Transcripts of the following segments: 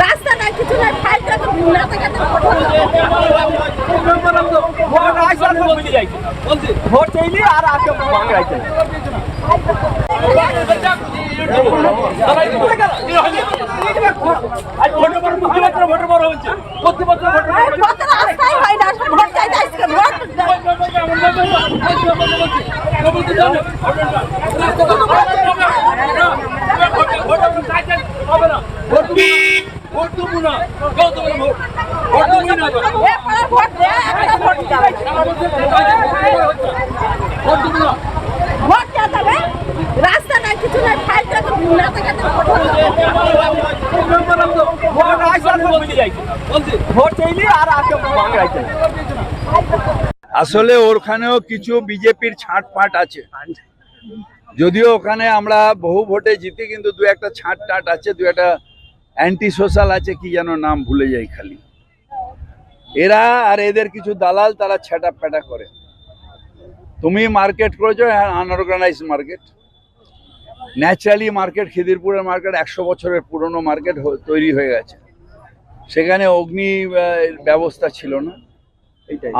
রাস্তা নাই কিছু নাই ফাইলটা তো ভোট চাইলি আর আজকে বাংলাইতে রাস্তা নাই কিছু নাই ফাইলটা তো নাতে গেছে ভোট চাইলি আর আজকে বাংলাইতে আসলে ওখানেও কিছু বিজেপির ছাঁট পাট আছে। যদিও ওখানে আমরা বহু ভোটে জিতি, কিন্তু দু একটা ছাঁট টাট আছে, দু একটা অ্যান্টি সোশ্যাল আছে, কি যেন নাম ভুলে যাই খালি। এরা আর এদের কিছু দালাল, তারা ছ্যাটা প্যাটা করে। তুমি মার্কেট করেছ আনঅর্গানাইজ মার্কেট ন্যাচারালি মার্কেট খিদিরপুরের মার্কেট একশো বছরের পুরনো মার্কেট তৈরি হয়ে গেছে সেখানে অগ্নি ব্যবস্থা ছিল না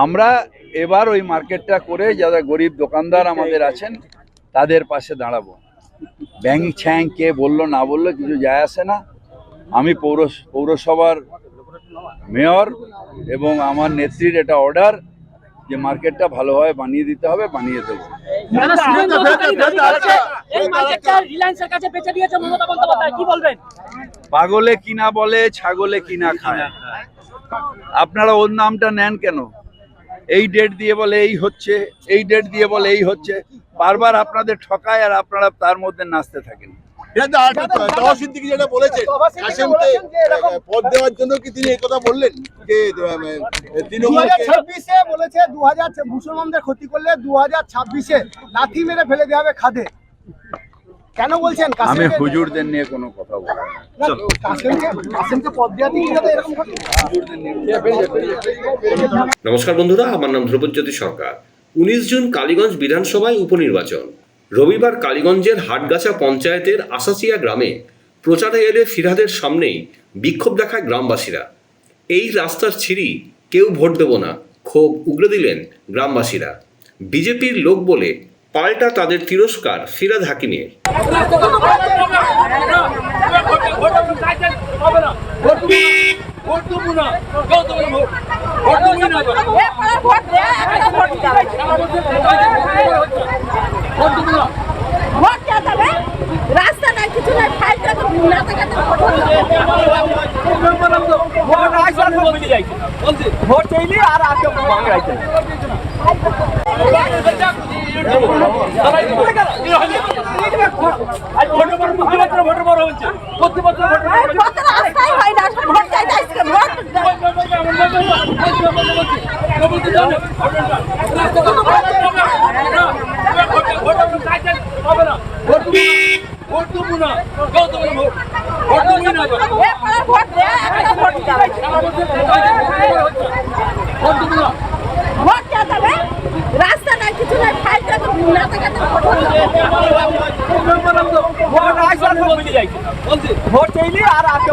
আমরা এবার ওই মার্কেটটা করে যারা গরিব দোকানদার আমাদের আছেন তাদের পাশে দাঁড়াবো ব্যাংক ছ্যাং কে বলল না বলল কিছু যায় আসে না আমি পৌর পৌরসভার মেয়র এবং আমার নেত্রীর এটা অর্ডার যে মার্কেটটা ভালোভাবে বানিয়ে দিতে হবে বানিয়ে দেবো এই মার্কেটটা রিলায়েন্সের কাছে বেচে দিয়েছে মমতা বন্দ্যোপাধ্যায় কি বলবেন? পাগলে কিনা বলে ছাগলে কিনা খায়। আপনারা ওর নামটা নেন কেন? এই ডেট দিয়ে বলে এই হচ্ছে এই ডেট দিয়ে বলে এই হচ্ছে। বারবার আপনাদের ঠকায় আর আপনারা তার মধ্যে নাচতে থাকেন। যেটা বলেছেন কাসেমকে পদ দেওয়ার জন্য কি তিনি এই কথা বললেন? যে বলেছে দু হাজার মুসলমানদের ক্ষতি করলে দু হাজার ছাব্বিশে লাথি মেরে ফেলে দেওয়া হবে খাদে। কেন বলছেন? আমি হুজুরদের নিয়ে কোনো কথা ঘটে? নমস্কার বন্ধুরা আমার নাম ধ্রুবজ্যোতি সরকার। উনিশ জুন কালীগঞ্জ বিধানসভায় উপনির্বাচন। রবিবার কালীগঞ্জের হাটগাছা পঞ্চায়েতের আসাসিয়া গ্রামে প্রচারে এলে ফিরহাদের সামনেই বিক্ষোভ দেখায় গ্রামবাসীরা। এই রাস্তার ছিঁড়ি কেউ ভোট দেব না ক্ষোভ উগড়ে দিলেন গ্রামবাসীরা। বিজেপির লোক বলে পাল্টা তাদের তিরস্কার ফিরাদ হাকিমের ভোট চাইলি আর আজকে বাংলাইতে ভোট রাস্তাই হয় না সব ভোট চাইতে আজকে ভোট এ পাড়া ভোট দে একটা ভোট দিতে ভোট দিতে হবে রাস্তা নাই কিছু নাই ফাইলটা তো নাতে গেছে ভোট চাইলি আর আজকে